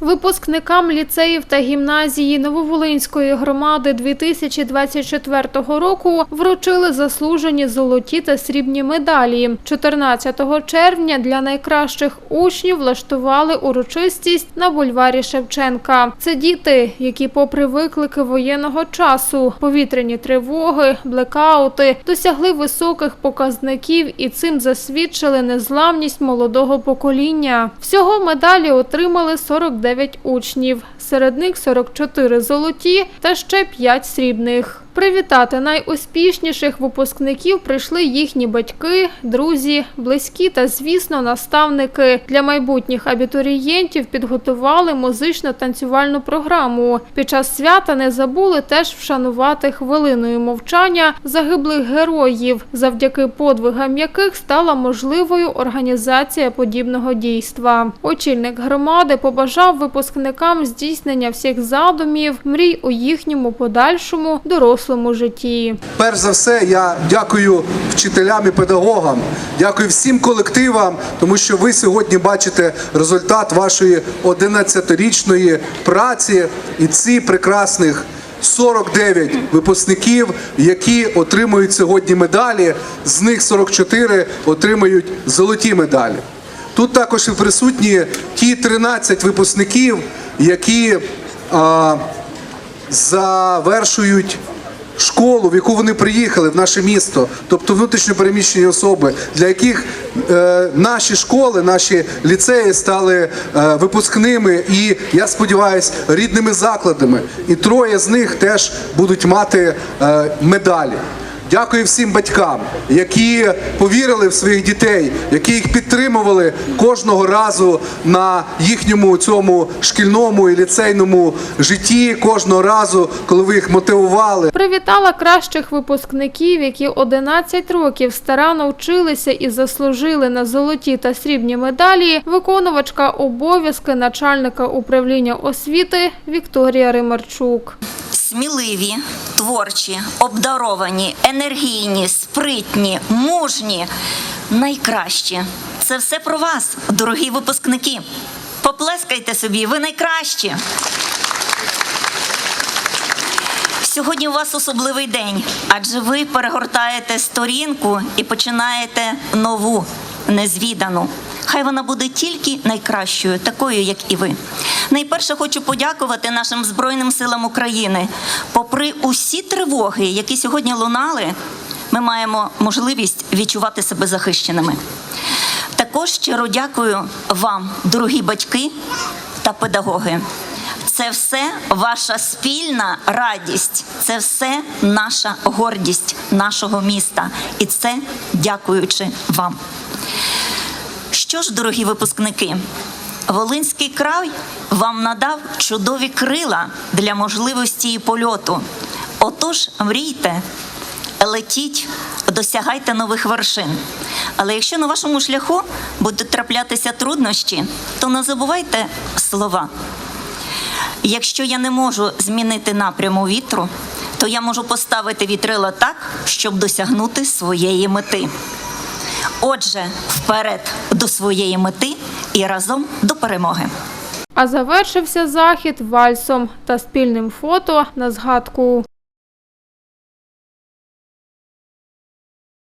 Випускникам ліцеїв та гімназії Нововолинської громади 2024 року вручили заслужені золоті та срібні медалі. 14 червня для найкращих учнів влаштували урочистість на бульварі Шевченка. Це діти, які, попри виклики воєнного часу, повітряні тривоги, блекаути, досягли високих показників і цим засвідчили незламність молодого покоління. Всього медалі отримали 49 учнів. Серед них 44 золоті та ще 5 срібних. Привітати найуспішніших випускників прийшли їхні батьки, друзі, близькі та, звісно, наставники. Для майбутніх абітурієнтів підготували музично-танцювальну програму. Під час свята не забули теж вшанувати хвилиною мовчання загиблих героїв, завдяки подвигам яких стала можливою організація подібного дійства. Очільник громади побажав випускникам здійснення всіх задумів, мрій у їхньому подальшому дорослому житті. Перш за все, я дякую вчителям і педагогам, дякую всім колективам, тому що ви сьогодні бачите результат вашої 11-річної праці і ці прекрасних 49 випускників, які отримують сьогодні медалі. З них 44 отримають золоті медалі. Тут також і присутні ті 13 випускників, які а, завершують школу, в яку вони приїхали в наше місто, тобто внутрішньопереміщені особи, для яких е, наші школи, наші ліцеї стали е, випускними і я сподіваюся, рідними закладами. І троє з них теж будуть мати е, медалі. Дякую всім батькам, які повірили в своїх дітей, які їх підтримували кожного разу на їхньому цьому шкільному і ліцейному житті. Кожного разу, коли ви їх мотивували. Привітала кращих випускників, які 11 років старанно вчилися і заслужили на золоті та срібні медалі. Виконувачка обов'язки начальника управління освіти Вікторія Римарчук. Сміливі, творчі, обдаровані, енергійні, спритні, мужні, найкращі. Це все про вас, дорогі випускники. Поплескайте собі, ви найкращі. Сьогодні у вас особливий день, адже ви перегортаєте сторінку і починаєте нову, незвідану. Хай вона буде тільки найкращою, такою, як і ви. Найперше хочу подякувати нашим Збройним силам України. Попри усі тривоги, які сьогодні лунали, ми маємо можливість відчувати себе захищеними. Також щиро дякую вам, дорогі батьки та педагоги. Це все ваша спільна радість, це все наша гордість нашого міста. І це дякуючи вам. Що ж, дорогі випускники, Волинський край вам надав чудові крила для можливості і польоту. Отож, мрійте, летіть, досягайте нових вершин. Але якщо на вашому шляху будуть траплятися труднощі, то не забувайте слова. Якщо я не можу змінити напряму вітру, то я можу поставити вітрила так, щоб досягнути своєї мети. Отже, вперед до своєї мети і разом до перемоги. А завершився захід вальсом та спільним фото на згадку.